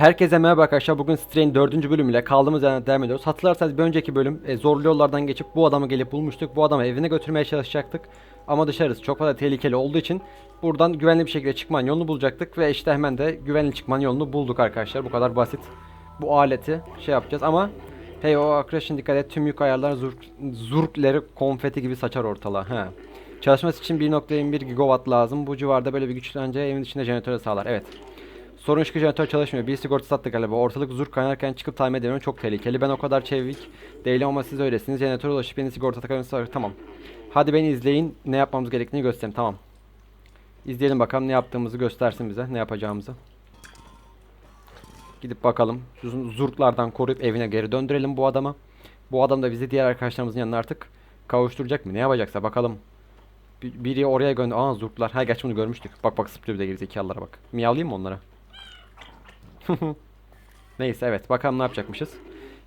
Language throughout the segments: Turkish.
Herkese merhaba arkadaşlar. Bugün Strain 4. bölümüyle kaldığımız yerden devam ediyoruz. Hatırlarsanız bir önceki bölüm e, zorlu yollardan geçip bu adamı gelip bulmuştuk. Bu adamı evine götürmeye çalışacaktık. Ama dışarısı çok fazla tehlikeli olduğu için buradan güvenli bir şekilde çıkman yolunu bulacaktık. Ve işte hemen de güvenli çıkman yolunu bulduk arkadaşlar. Bu kadar basit. Bu aleti şey yapacağız ama hey o arkadaşın dikkat et tüm yük ayarlar zurk, zurkleri konfeti gibi saçar ortalığa. He. Çalışması için 1.21 gigawatt lazım. Bu civarda böyle bir güçlence evin içinde jeneratörü sağlar. Evet. Sorun şu ki jeneratör çalışmıyor. Bir sigorta sattık galiba. Ortalık zur kaynarken çıkıp tamir edemiyorum. Çok tehlikeli. Ben o kadar çevik değilim ama siz öylesiniz. Jeneratöre ulaşıp beni sigorta takarınız Tamam. Hadi beni izleyin. Ne yapmamız gerektiğini göstereyim. Tamam. İzleyelim bakalım ne yaptığımızı göstersin bize. Ne yapacağımızı. Gidip bakalım. Şu zurtlardan koruyup evine geri döndürelim bu adamı. Bu adam da bizi diğer arkadaşlarımızın yanına artık kavuşturacak mı? Ne yapacaksa bakalım. Bir- Biri oraya gönder. Aa zurtlar. Ha gerçi bunu görmüştük. Bak bak sıplıyor bir de gerizekalılara bak. Miyavlayayım mı onlara? Neyse evet bakalım ne yapacakmışız.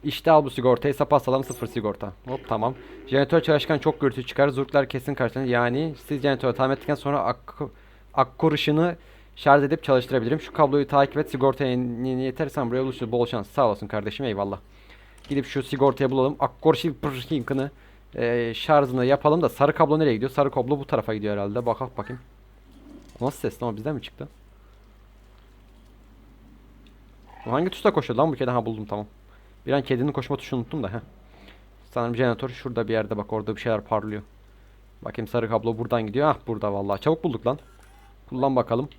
İşte al bu sigortayı sapassalam sıfır sigorta. Hop tamam. Jeneratör çalışırken çok gürültü çıkar. Zurklar kesin karşılanır. Yani siz jeneratörü tamir ettikten sonra ak akkor ışını şarj edip çalıştırabilirim. Şu kabloyu takip et. Sigortaya yetersen buraya buluşur. Bol şans. Sağ olasın kardeşim. Eyvallah. Gidip şu sigortayı bulalım. Akkor şinkını e, şarjını yapalım da sarı kablo nereye gidiyor? Sarı kablo bu tarafa gidiyor herhalde. Bakalım bakayım. Nasıl ses lan bizden mi çıktı? Bu Hangi tuşla koşuyor lan bu kedi? Ha buldum tamam. Bir an kedinin koşma tuşunu unuttum da he. Sanırım jeneratör şurada bir yerde bak orada bir şeyler parlıyor. Bakayım sarı kablo buradan gidiyor. Ah burada vallahi. Çabuk bulduk lan. Kullan bakalım.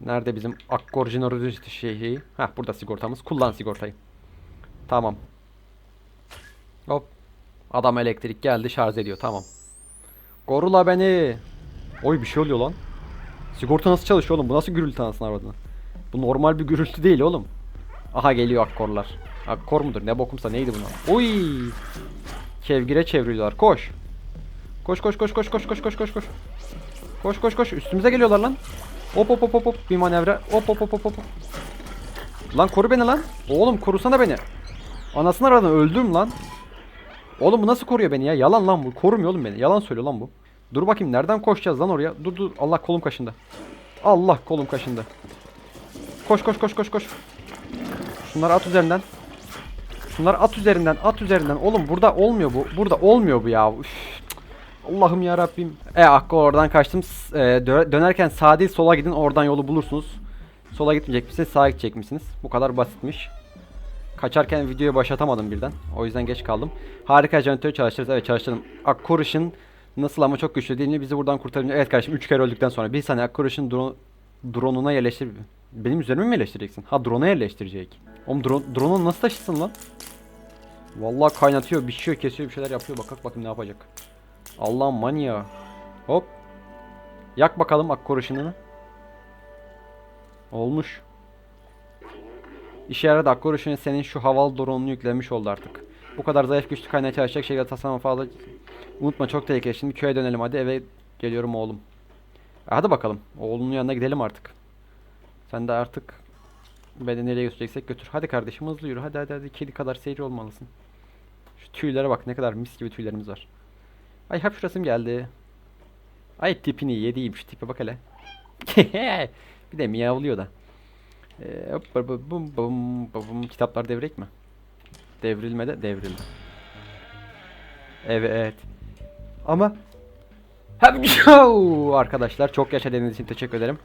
Nerede bizim akkor jeneratör şeyi? Hah burada sigortamız. Kullan sigortayı. Tamam. Hop. Adam elektrik geldi şarj ediyor tamam. Korula beni. Oy bir şey oluyor lan. Sigorta nasıl çalışıyor oğlum? Bu nasıl gürültü anasını avradını? Bu normal bir gürültü değil oğlum. Aha geliyor akkorlar. Akkor mudur? Ne bokumsa neydi bunlar? Oy! Kevgire çeviriyorlar. Koş. Koş koş koş koş koş koş koş koş koş. Koş koş koş. Üstümüze geliyorlar lan. Hop hop hop hop hop. Bir manevra. Hop hop hop hop hop. Lan koru beni lan. Oğlum korusana beni. Anasını aradan öldüm lan. Oğlum bu nasıl koruyor beni ya? Yalan lan bu. Korumuyor oğlum beni. Yalan söylüyor lan bu. Dur bakayım nereden koşacağız lan oraya? Dur dur. Allah kolum kaşındı. Allah kolum kaşındı. Koş koş koş koş koş. Şunları at üzerinden. Şunları at üzerinden, at üzerinden. Oğlum burada olmuyor bu. Burada olmuyor bu ya. Üf. Allah'ım ya Rabbim. E Hakkı oradan kaçtım. E, dö- dönerken sağa değil sola gidin. Oradan yolu bulursunuz. Sola gitmeyecek misiniz? Sağa gidecek? Bu kadar basitmiş. Kaçarken videoyu başlatamadım birden. O yüzden geç kaldım. Harika jeneratörü çalıştırırız. Evet çalıştırdım. Akkuruş'un nasıl ama çok güçlü değil mi? Bizi buradan kurtarınca. Evet kardeşim 3 kere öldükten sonra. Bir saniye Akkuruş'un drone, drone'una yerleştir. Benim üzerime mi yerleştireceksin? Ha drone'a yerleştirecek. Oğlum drone, drone'u nasıl taşısın lan? Vallahi kaynatıyor, biçiyor, kesiyor bir şeyler yapıyor. Bak bak bakayım ne yapacak. Allah'ım manyağı. Hop. Yak bakalım akkor ışınını. Olmuş. İşe yaradı akkor ışını senin şu havalı drone'unu yüklemiş oldu artık. Bu kadar zayıf güçlü kaynağı çalışacak şekilde tasarlama fazla... Unutma çok tehlikeli. Şimdi köye dönelim hadi eve geliyorum oğlum. E, Hadi bakalım. Oğlunun yanına gidelim artık. Sen de artık beni nereye götüreceksek götür. Hadi kardeşim hızlı yürü. Hadi hadi hadi. Kedi kadar seyirci olmalısın. Şu tüylere bak ne kadar mis gibi tüylerimiz var. Ay hapşurasım geldi. Ay tipini yediğim şu tipe bak hele. bir de miyavlıyor da. Ee, hop, bum, bum, bum, bum. Kitaplar devrek mi? Devrilmede devrildi. Evet. Ama arkadaşlar çok yaşadığınız için teşekkür ederim.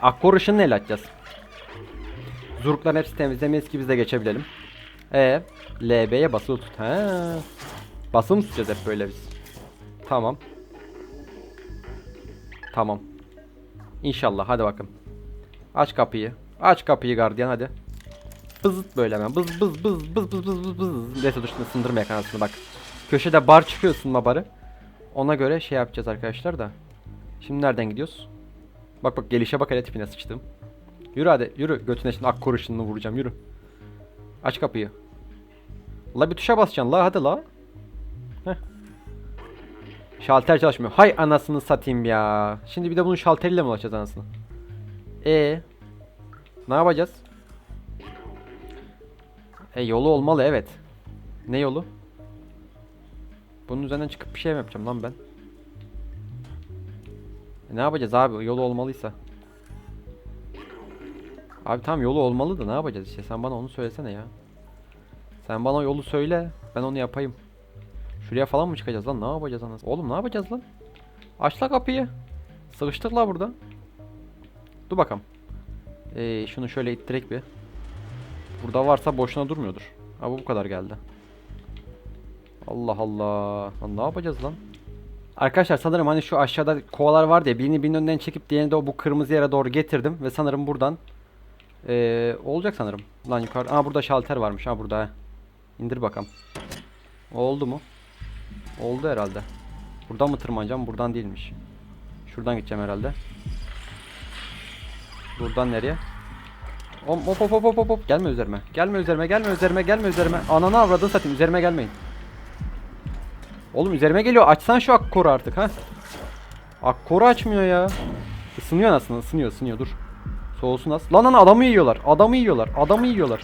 Akkor ışını el açacağız. Zurkların hepsi temizlemeyiz ki biz de geçebilelim. E LB'ye basılı tut. Ha. Basılı mı tutacağız hep böyle biz? Tamam. Tamam. İnşallah hadi bakın. Aç kapıyı. Aç kapıyı gardiyan hadi. Bızıt böyle hemen. Bız bız bız bız bız bız bız bız. Neyse dur şimdi sındırma kanalını bak. Köşede bar çıkıyor ısınma barı. Ona göre şey yapacağız arkadaşlar da. Şimdi nereden gidiyoruz? Bak bak gelişe bak hele tipine sıçtım. Yürü hadi yürü. Götüne şimdi ak kurşununu vuracağım yürü. Aç kapıyı. La bir tuşa basacaksın la hadi la. Heh. Şalter çalışmıyor. Hay anasını satayım ya. Şimdi bir de bunun şalteriyle mi ulaşacağız anasını? E Ne yapacağız? E yolu olmalı evet. Ne yolu? Bunun üzerinden çıkıp bir şey mi yapacağım lan ben? E ne yapacağız abi? Yolu olmalıysa. Abi tam yolu olmalı da ne yapacağız işte sen bana onu söylesene ya. Sen bana yolu söyle ben onu yapayım. Şuraya falan mı çıkacağız lan ne yapacağız anasını? Oğlum ne yapacağız lan? Aç la kapıyı. Sıkıştık la burada. Dur bakalım. Ee, şunu şöyle ittirek bir. Burada varsa boşuna durmuyordur. Ha bu kadar geldi. Allah Allah. Lan ne yapacağız lan? Arkadaşlar sanırım hani şu aşağıda kovalar var diye birini birinin önünden çekip diğerini de o bu kırmızı yere doğru getirdim ve sanırım buradan ee, olacak sanırım. Lan yukarı. Aa burada şalter varmış. Ha burada. İndir bakalım. Oldu mu? Oldu herhalde. Buradan mı tırmanacağım? Buradan değilmiş. Şuradan gideceğim herhalde. Buradan nereye? Hop hop hop hop hop gelme üzerime. Gelme üzerime, gelme üzerime, gelme üzerime. Ananı avradını satayım. Üzerime gelmeyin. Oğlum üzerime geliyor. Açsan şu akkoru artık ha. Akkoru açmıyor ya. Isınıyor anasını, ısınıyor, ısınıyor. Dur. Soğusun az. Lan lan adamı yiyorlar. Adamı yiyorlar. Adamı yiyorlar.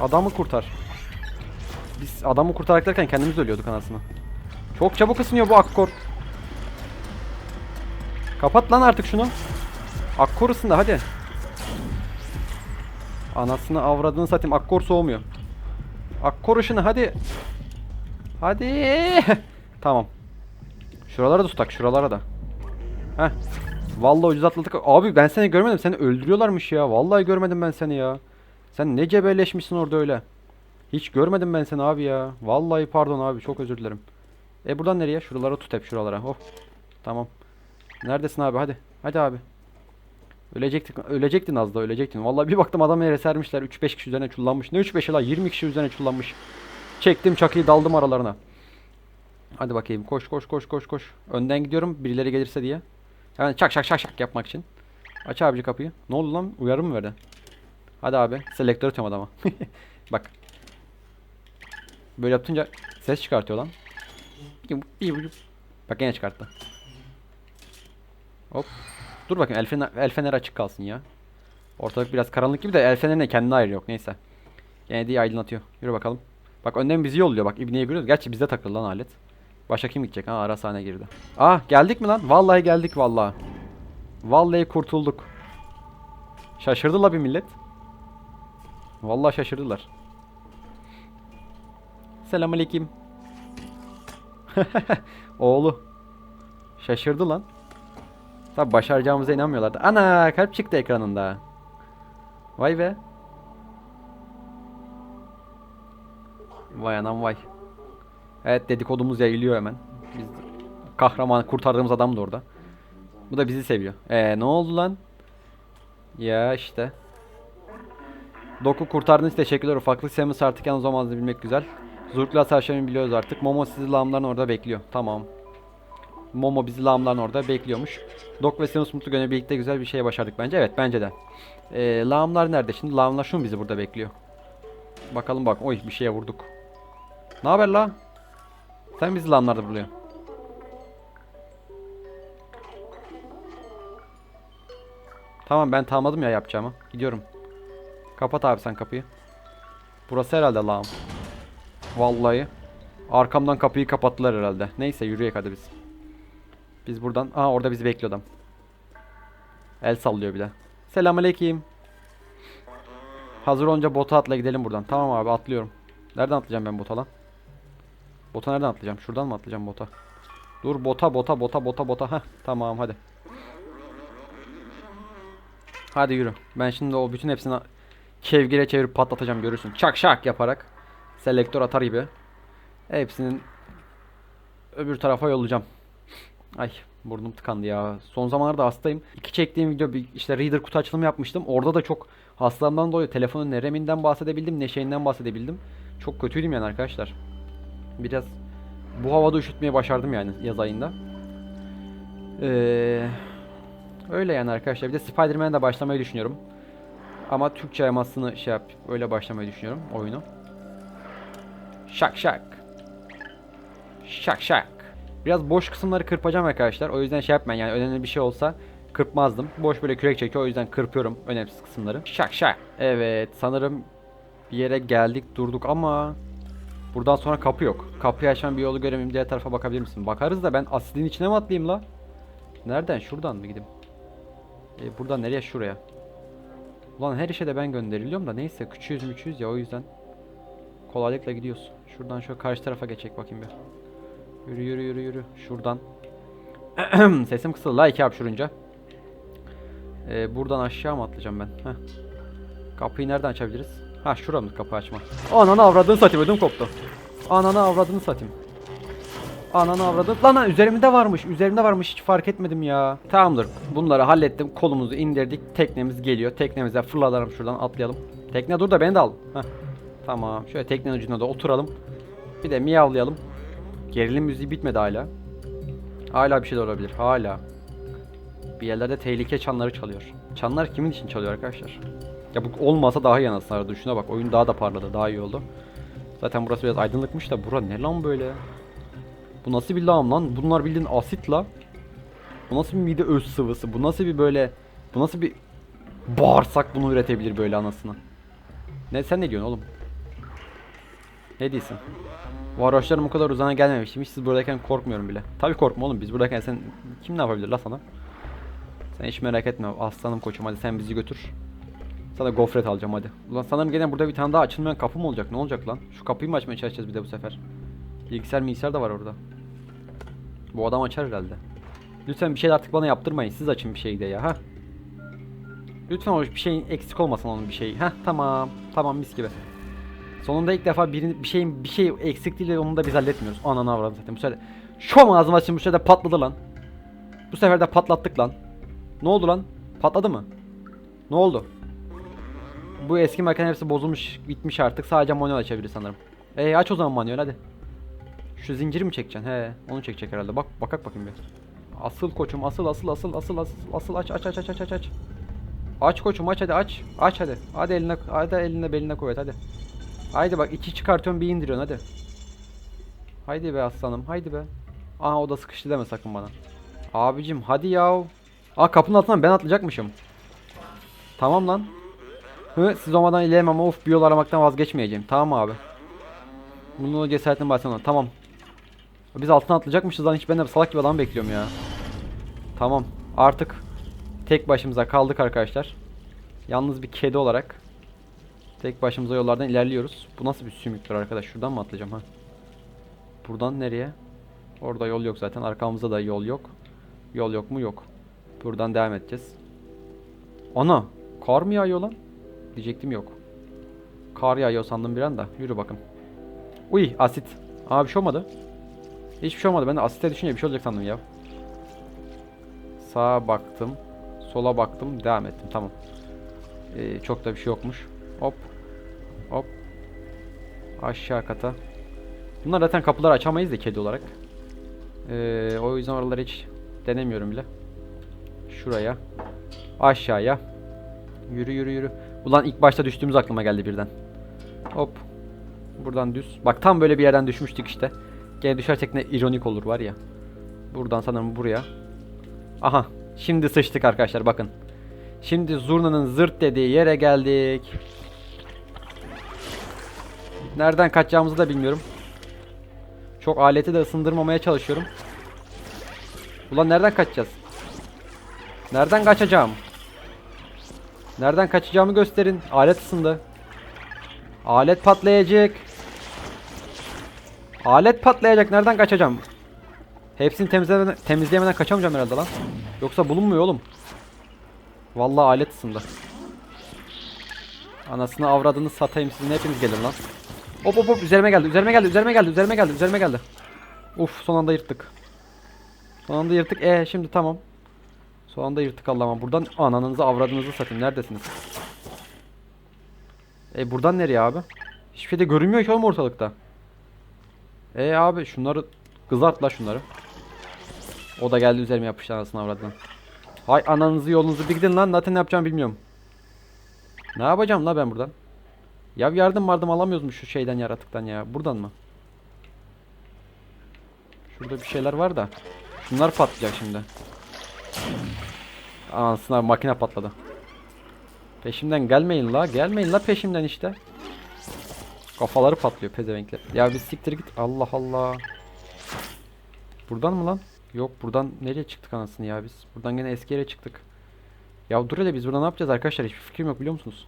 Adamı kurtar. Biz adamı kurtarak derken kendimiz ölüyorduk anasını. Çok çabuk ısınıyor bu akkor. Kapat lan artık şunu. Akkor ısındı hadi. Anasını avradını satayım. Akkor soğumuyor. Akkor ışını hadi. Hadi. tamam. Şuralara da tutak. Şuralara da. Heh. Vallahi ucuz atladık. Abi ben seni görmedim. Seni öldürüyorlarmış ya. Vallahi görmedim ben seni ya. Sen ne cebelleşmişsin orada öyle. Hiç görmedim ben seni abi ya. Vallahi pardon abi. Çok özür dilerim. E buradan nereye? Şuralara tut hep şuralara. Oh. Tamam. Neredesin abi? Hadi. Hadi abi. Ölecektik, ölecektin az da ölecektin. Vallahi bir baktım adam yere sermişler. 3-5 kişi üzerine çullanmış. Ne 3-5'i la 20 kişi üzerine çullanmış. Çektim çakıyı daldım aralarına. Hadi bakayım koş koş koş koş koş. Önden gidiyorum birileri gelirse diye. Hemen çak şak şak şak yapmak için. Aç abici kapıyı. Ne oldu lan? Uyarı mı verdi? Hadi abi. Selektör atıyorum adama. Bak. Böyle yapınca ses çıkartıyor lan. Bak yine çıkarttı. Hop. Dur bakayım el fener, el fener açık kalsın ya. Ortalık biraz karanlık gibi de el fenerine kendine ayrı yok neyse. Gene de iyi aydınlatıyor. Yürü bakalım. Bak önden bizi yolluyor bak İbni'ye görüyoruz. Gerçi bizde takıldı lan alet. Başka kim gidecek ha arasane girdi. Ah geldik mi lan? Vallahi geldik vallahi. Vallahi kurtulduk. Şaşırdı la bir millet. Vallahi şaşırdılar. Selamünaleyküm. Oğlu. Şaşırdı lan. Tabi başaracağımıza inanmıyorlardı. Ana kalp çıktı ekranında. Vay be. Vay anam vay. Evet dedikodumuz yayılıyor hemen. Biz kahraman kurtardığımız adam da orada. Bu da bizi seviyor. Ee ne oldu lan? Ya işte. Doku kurtardığınız için teşekkürler. Ufaklık sevmesi artık yalnız olmadığını bilmek güzel. Zurkla savaşlarını biliyoruz artık. Momo sizi lağımların orada bekliyor. Tamam. Momo bizi lağımların orada bekliyormuş. Dok ve Sinus Mutlu Gönül birlikte güzel bir şey başardık bence. Evet bence de. Ee, lağımlar nerede şimdi? Lağımlar şu mu bizi burada bekliyor? Bakalım bak. Oy bir şeye vurduk. Ne haber la? Sen bizi lağımlarda buluyor. Tamam ben tamamladım ya yapacağımı. Gidiyorum. Kapat abi sen kapıyı. Burası herhalde lağım. Vallahi. Arkamdan kapıyı kapattılar herhalde. Neyse yürüyek hadi biz. Biz buradan... Aa orada bizi bekliyor adam. El sallıyor bir de. Selamünaleyküm. Hazır olunca bota atla gidelim buradan. Tamam abi atlıyorum. Nereden atlayacağım ben bota lan? Bota nereden atlayacağım? Şuradan mı atlayacağım bota? Dur bota bota bota bota bota. Heh tamam hadi. Hadi yürü. Ben şimdi o bütün hepsini kevgire çevirip patlatacağım görürsün. Çak şak yaparak. Selektör atar gibi. Hepsinin öbür tarafa yollayacağım. Ay burnum tıkandı ya. Son zamanlarda hastayım. İki çektiğim video bir işte reader kutu açılımı yapmıştım. Orada da çok hastalığımdan dolayı telefonun ne RAM'inden bahsedebildim ne şeyinden bahsedebildim. Çok kötüydüm yani arkadaşlar. Biraz bu havada üşütmeye başardım yani yaz ayında. Ee, öyle yani arkadaşlar. Bir de Spider-Man'e de başlamayı düşünüyorum. Ama Türkçe yamasını şey yap. Öyle başlamayı düşünüyorum oyunu. Şak şak. Şak şak. Biraz boş kısımları kırpacağım arkadaşlar. O yüzden şey yapmayın yani önemli bir şey olsa kırpmazdım. Boş böyle kürek çekiyor o yüzden kırpıyorum önemsiz kısımları. Şak şak. Evet sanırım bir yere geldik durduk ama buradan sonra kapı yok. Kapıyı açan bir yolu göremeyim diğer tarafa bakabilir misin? Bakarız da ben asidin içine mi atlayayım la? Nereden? Şuradan mı gideyim? E, buradan nereye? Şuraya. Ulan her işe de ben gönderiliyorum da neyse küçüğüz müçüğüz ya o yüzden kolaylıkla gidiyoruz. Şuradan şöyle karşı tarafa geçecek bakayım bir. Yürü yürü yürü yürü. Şuradan. Sesim kısıldı la iki hapşurunca. Ee, buradan aşağı mı atlayacağım ben? Heh. Kapıyı nereden açabiliriz? Ha şura mı kapı açma? Ananı avradını satayım ödüm koptu. Ananı avradını satayım. Ananı avradı. Lan lan üzerimde varmış. Üzerimde varmış hiç fark etmedim ya. Tamamdır. Bunları hallettim. Kolumuzu indirdik. Teknemiz geliyor. Teknemize fırlatalım şuradan atlayalım. Tekne dur da beni de al. Heh. Tamam. Şöyle teknenin ucuna da oturalım. Bir de miyavlayalım. Gerilim müziği bitmedi hala. Hala bir şeyler olabilir. Hala. Bir yerlerde tehlike çanları çalıyor. Çanlar kimin için çalıyor arkadaşlar? Ya bu olmasa daha iyi anasını Düşüne bak oyun daha da parladı. Daha iyi oldu. Zaten burası biraz aydınlıkmış da bura ne lan böyle? Bu nasıl bir lağım lan? Bunlar bildiğin asit la. Bu nasıl bir mide öz sıvısı? Bu nasıl bir böyle... Bu nasıl bir... Bağırsak bunu üretebilir böyle anasını? Ne sen ne diyorsun oğlum? Ne diyorsun? Varoşlarım o kadar uzana gelmemiştim. Hiç siz buradayken korkmuyorum bile. Tabii korkma oğlum. Biz buradayken sen kim ne yapabilir la sana? Sen hiç merak etme. Aslanım koçum hadi sen bizi götür. Sana gofret alacağım hadi. Ulan sanırım gene burada bir tane daha açılmayan kapı mı olacak? Ne olacak lan? Şu kapıyı mı açmaya çalışacağız bir de bu sefer? Bilgisayar bilgisayar da var orada. Bu adam açar herhalde. Lütfen bir şey artık bana yaptırmayın. Siz açın bir şey de ya ha. Lütfen o bir şeyin eksik olmasın onun bir şeyi. Ha tamam. Tamam mis gibi. Sonunda ilk defa birini, bir şeyin bir şey eksik değil ve onu da biz halletmiyoruz. Ananı avradım zaten. Bu sefer şom ağzıma açın bu sefer de patladı lan. Bu sefer de patlattık lan. Ne oldu lan? Patladı mı? Ne oldu? Bu eski makine hepsi bozulmuş, bitmiş artık. Sadece manuel açabilir sanırım. E aç o zaman manuel hadi. Şu zinciri mi çekeceksin? He, onu çekecek herhalde. Bak, bakak bakayım bir. Asıl koçum, asıl asıl asıl asıl asıl asıl aç aç aç aç aç aç aç. Aç koçum aç hadi aç. Aç hadi. Hadi eline hadi eline beline kuvvet hadi. Haydi bak iki çıkartıyorum bir indiriyorsun hadi. Haydi be aslanım haydi be. Aha o da sıkıştı deme sakın bana. Abicim hadi yav. Aa kapının altından ben atlayacakmışım. Tamam lan. Hı siz olmadan ilerlemem of bir yol aramaktan vazgeçmeyeceğim. Tamam abi. Bunu cesaretin bahsediyorum. Tamam. Biz altına atlayacakmışız lan hiç ben de salak gibi adam bekliyorum ya. Tamam. Artık tek başımıza kaldık arkadaşlar. Yalnız bir kedi olarak tek başımıza yollardan ilerliyoruz. Bu nasıl bir sümüktür arkadaş? Şuradan mı atlayacağım ha? Buradan nereye? Orada yol yok zaten. Arkamızda da yol yok. Yol yok mu? Yok. Buradan devam edeceğiz. Ana! Kar mı yağıyor lan? Diyecektim yok. Kar yağıyor sandım bir anda. Yürü bakın. Uy asit. Aa bir şey olmadı. Hiçbir şey olmadı. Ben de asite düşünce bir şey olacak sandım ya. Sağa baktım. Sola baktım. Devam ettim. Tamam. Ee, çok da bir şey yokmuş. Hop. Hop. Aşağı kata. Bunlar zaten kapıları açamayız da kedi olarak. Ee, o yüzden oraları hiç denemiyorum bile. Şuraya. Aşağıya. Yürü yürü yürü. Ulan ilk başta düştüğümüz aklıma geldi birden. Hop. Buradan düz. Bak tam böyle bir yerden düşmüştük işte. Gene düşersek ne ironik olur var ya. Buradan sanırım buraya. Aha. Şimdi sıçtık arkadaşlar bakın. Şimdi zurnanın zırt dediği yere geldik. Nereden kaçacağımızı da bilmiyorum. Çok aleti de ısındırmamaya çalışıyorum. Ulan nereden kaçacağız? Nereden kaçacağım? Nereden kaçacağımı gösterin. Alet ısındı. Alet patlayacak. Alet patlayacak. Nereden kaçacağım? Hepsini temizlemeden, temizleyemeden kaçamayacağım herhalde lan. Yoksa bulunmuyor oğlum. Vallahi alet ısındı. Anasını avradını satayım sizin hepiniz gelir lan. Hop hop hop üzerime geldi üzerime geldi üzerime geldi üzerime geldi üzerime geldi. Uf son anda yırttık. Son anda yırttık. E şimdi tamam. Son anda yırttık Allah'ıma. Buradan ananızı avradınızı satayım. Neredesiniz? E buradan nereye abi? Hiçbir şey de görünmüyor ki oğlum ortalıkta. E abi şunları kızart la şunları. O da geldi üzerime yapıştı anasını avradını. Hay ananızı yolunuzu bir gidin lan. Zaten ne yapacağımı bilmiyorum. Ne yapacağım la ben buradan? Ya yardım vardım alamıyoruz mu şu şeyden yaratıktan ya? Buradan mı? Şurada bir şeyler var da. Şunlar patlayacak şimdi. Anasını abi, makine patladı. Peşimden gelmeyin la. Gelmeyin la peşimden işte. Kafaları patlıyor pezevenkler. Ya bir siktir git. Allah Allah. Buradan mı lan? Yok buradan nereye çıktık anasını ya biz? Buradan gene eski yere çıktık. Ya dur hele biz burada ne yapacağız arkadaşlar? Hiçbir fikrim yok biliyor musunuz?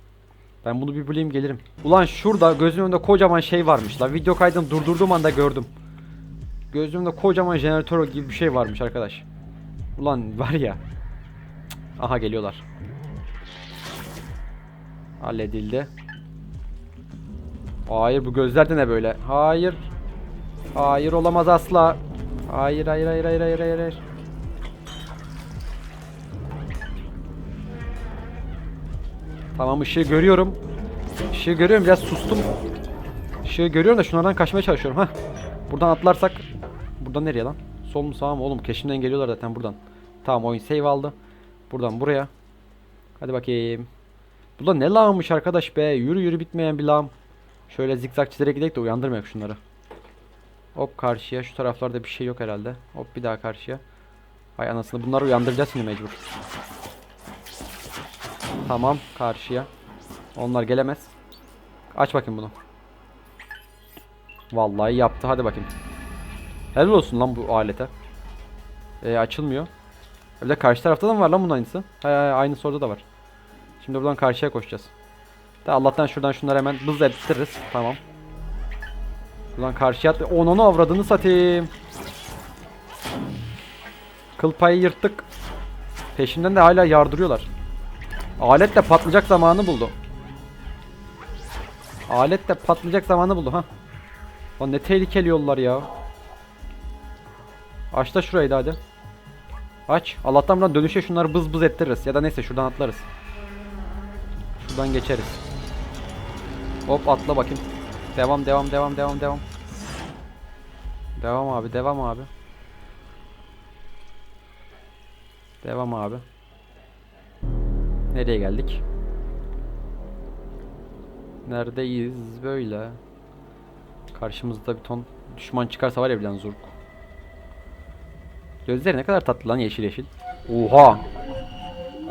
Ben bunu bir bulayım gelirim. Ulan şurada gözümün önünde kocaman şey varmış la. Video kaydını durdurduğum anda gördüm. Gözümde kocaman jeneratör gibi bir şey varmış arkadaş. Ulan var ya. Aha geliyorlar. Halledildi. Hayır bu gözler de ne böyle? Hayır. Hayır olamaz asla. Hayır hayır hayır hayır hayır hayır. hayır. Tamam ışığı görüyorum. Işığı görüyorum biraz sustum. Işığı görüyorum da şunlardan kaçmaya çalışıyorum. ha. Buradan atlarsak. Buradan nereye lan? Sol mu sağ mı oğlum? Keşimden geliyorlar zaten buradan. Tamam oyun save aldı. Buradan buraya. Hadi bakayım. Bu da ne lağımmış arkadaş be. Yürü yürü bitmeyen bir lağım. Şöyle zikzak çizerek gidelim de uyandırmayak şunları. Hop karşıya. Şu taraflarda bir şey yok herhalde. Hop bir daha karşıya. Hay anasını bunları uyandıracağız şimdi mecbur. Tamam karşıya. Onlar gelemez. Aç bakayım bunu. Vallahi yaptı. Hadi bakayım. Helal olsun lan bu alete. Ee, açılmıyor. Bir de karşı tarafta da mı var lan bunun aynısı? Hay aynısı orada da var. Şimdi buradan karşıya koşacağız. De Allah'tan şuradan şunları hemen hızla ettiririz. Tamam. Buradan karşıya at. Onun avradını satayım. Kıl payı yırttık. Peşinden de hala yardırıyorlar. Alet de patlayacak zamanı buldu. Alet de patlayacak zamanı buldu ha. Lan ne tehlikeli yollar ya. Aç da şurayı da hadi. Aç. Allah'tan buradan dönüşe şunları bız bız ettiririz. Ya da neyse şuradan atlarız. Şuradan geçeriz. Hop atla bakayım. Devam devam devam devam devam. Devam abi devam abi. Devam abi. Nereye geldik? Neredeyiz böyle? Karşımızda bir ton düşman çıkarsa var ya bilen zurk. Gözleri ne kadar tatlı lan yeşil yeşil. Oha!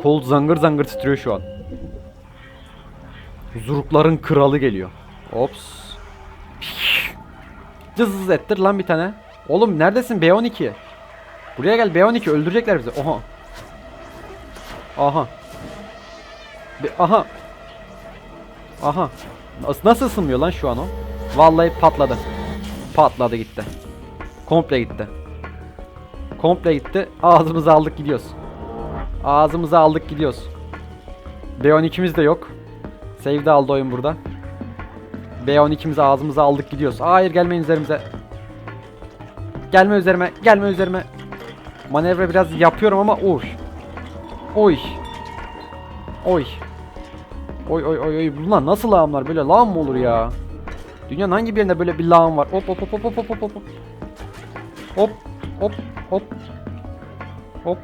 Kol zangır zangır titriyor şu an. Zurukların kralı geliyor. Ops. Cız ettir lan bir tane. Oğlum neredesin B12? Buraya gel B12 öldürecekler bizi. Oha. Aha. Be aha. Aha. Nas- Nasıl ısınmıyor lan şu an o? Vallahi patladı. Patladı gitti. Komple gitti. Komple gitti. Ağzımıza aldık gidiyoruz. Ağzımıza aldık gidiyoruz. B12'miz de yok. Save aldı oyun burada. B12'mizi ağzımıza aldık gidiyoruz. Hayır gelmeyin üzerimize. Gelme üzerime. Gelme üzerime. Manevra biraz yapıyorum ama oy. Oy. Oy. Oy oy oy oy. Bunlar nasıl lağımlar? Böyle lağım mı olur ya? Dünyanın hangi bir yerinde böyle bir lağım var? Hop hop hop hop hop hop hop hop. Hop hop hop.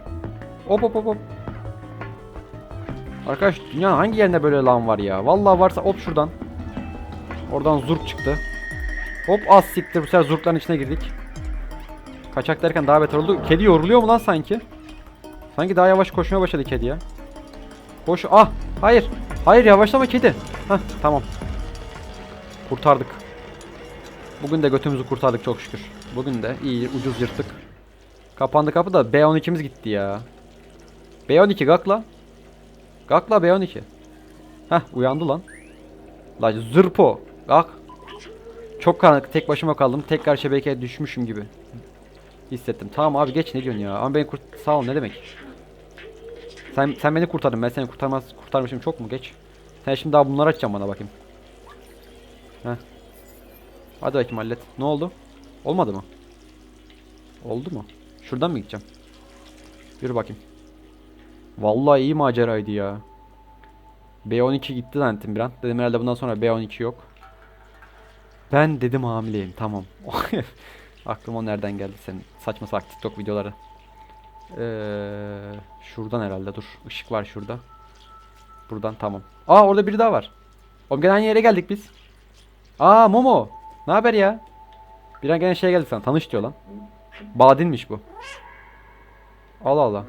Hop. Hop hop hop. Arkadaş dünyanın hangi yerinde böyle lağım var ya? Vallahi varsa hop şuradan. Oradan zurk çıktı. Hop az siktir bu sefer zurkların içine girdik. Kaçak derken daha beter oldu. Kedi yoruluyor mu lan sanki? Sanki daha yavaş koşmaya başladı kedi ya. Koş. Ah! Hayır. Hayır yavaşlama kedi. Hah tamam. Kurtardık. Bugün de götümüzü kurtardık çok şükür. Bugün de iyi ucuz yırttık. Kapandı kapı da B12'miz gitti ya. B12 gakla. Gakla B12. Hah uyandı lan. La zırpo. Gak. Çok karanlık tek başıma kaldım. Tekrar şebekeye düşmüşüm gibi. Hissettim. Tamam abi geç ne diyorsun ya? Ama beni kurt sağ ol ne demek? Sen sen beni kurtardın. Ben seni kurtarmaz kurtarmışım çok mu geç? Sen şimdi daha bunları açacaksın bana bakayım. Heh. Hadi bakayım hallet. Ne oldu? Olmadı mı? Oldu mu? Şuradan mı gideceğim? Yürü bakayım. Vallahi iyi maceraydı ya. B12 gitti zannettim bir an. Dedim herhalde bundan sonra B12 yok. Ben dedim hamileyim tamam. Aklıma o nereden geldi senin saçma salak TikTok videoları. Ee, şuradan herhalde dur. Işık var şurada. Buradan tamam. Aa orada biri daha var. Oğlum gene aynı yere geldik biz. Aa Momo. Ne haber ya? Bir an gene şey geldi sana. Tanış diyor lan. Badinmiş bu. Allah Allah.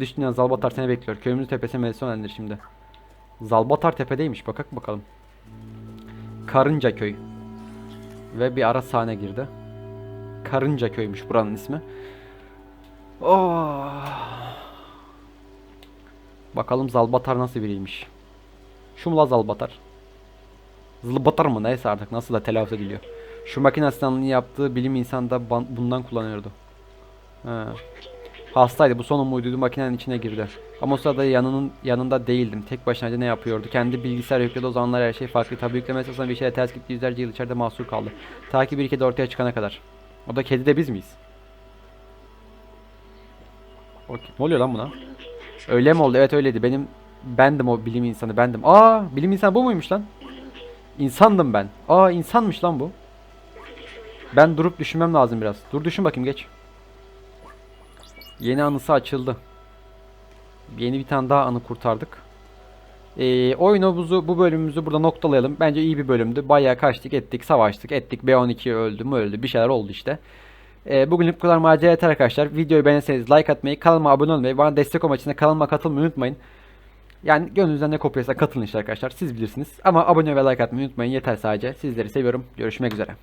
Dış dünya Zalbatar seni bekliyor. Köyümüzün tepesi meclis önemlidir şimdi. Zalbatar tepedeymiş. Bakak bakalım. Karınca köy. Ve bir ara sahne girdi. Karınca köymüş buranın ismi. Oh. Bakalım Zalbatar nasıl biriymiş. Şu mu la Zalbatar? Zılbatar mı neyse artık nasıl da telaffuz ediliyor. Şu makine asistanlığını yaptığı bilim insanı da bundan kullanıyordu. Ha. Hastaydı. Bu son umuduydu. Makinenin içine girdi. Ama o sırada yanının yanında değildim. Tek başına ne yapıyordu? Kendi bilgisayar yükledi. O zamanlar her şey farklı. Tabii yükleme esasında bir şeyle ters gitti. Yüzlerce yıl içeride mahsur kaldı. Ta ki bir kedi ortaya çıkana kadar. O da kedi de biz miyiz? Okey. Ne oluyor lan buna? Öyle mi oldu? Evet öyleydi. Benim bendim o bilim insanı bendim. Aa bilim insanı bu muymuş lan? İnsandım ben. Aa insanmış lan bu. Ben durup düşünmem lazım biraz. Dur düşün bakayım geç. Yeni anısı açıldı. Yeni bir tane daha anı kurtardık. Ee, oyunumuzu bu bölümümüzü burada noktalayalım. Bence iyi bir bölümdü. Bayağı kaçtık ettik savaştık ettik. B12 öldü mü öldü bir şeyler oldu işte. Ee, bugünlük bu kadar macera yeter arkadaşlar. Videoyu beğenirseniz like atmayı, kanalıma abone olmayı, bana destek olmak için de kanalıma katılmayı unutmayın. Yani gönlünüzden ne kopuyorsa katılın işte arkadaşlar. Siz bilirsiniz. Ama abone ve like atmayı unutmayın. Yeter sadece. Sizleri seviyorum. Görüşmek üzere.